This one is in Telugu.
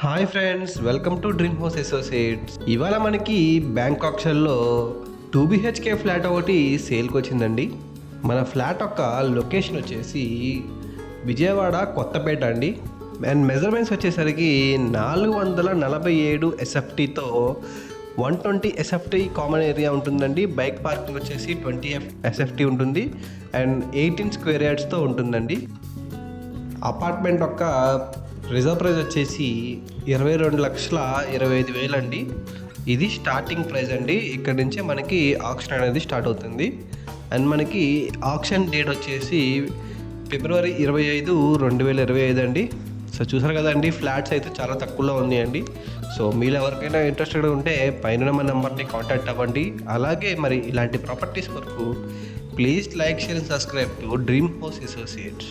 Hi friends welcome to dream house associates. ఇవాళ మనకి బ్యాంక్ ఆప్షన్లో టూ బిహెచ్కే ఫ్లాట్ ఒకటి సేల్కి వచ్చిందండి. మన ఫ్లాట్ యొక్క లొకేషన్ వచ్చేసి విజయవాడ కొత్తపేట అండి. అండ్ మెజర్మెంట్స్ వచ్చేసరికి నాలుగు వందల నలభై ఏడు ఎస్ఎఫ్టీతో one twenty SFT common area ఉంటుందండి. బైక్ పార్కింగ్ వచ్చేసి ట్వంటీ ఎఫ్ ఎస్ఎఫ్టీ ఉంటుంది. అండ్ ఎయిటీన్ స్క్వేర్ యార్డ్స్తో ఉంటుందండి. అపార్ట్మెంట్ యొక్క రిజర్వ్ ప్రైస్ వచ్చేసి ఇరవై రెండు లక్షల ఇరవై ఐదు వేలు అండి. ఇది స్టార్టింగ్ ప్రైస్ అండి. ఇక్కడ నుంచే మనకి ఆప్షన్ అనేది స్టార్ట్ అవుతుంది. అండ్ మనకి ఆప్షన్ డేట్ వచ్చేసి ఫిబ్రవరి ఇరవై ఐదు రెండు వేల ఇరవై ఐదు అండి. సో చూసారు కదండి ఫ్లాట్స్ అయితే చాలా తక్కువలో ఉన్నాయండి. సో మీరు ఎవరికైనా ఇంట్రెస్టెడ్ ఉంటే పైన మన నెంబర్ని కాంటాక్ట్ అవ్వండి. అలాగే మరి ఇలాంటి ప్రాపర్టీస్ కొరకు please like share and subscribe to dream house associates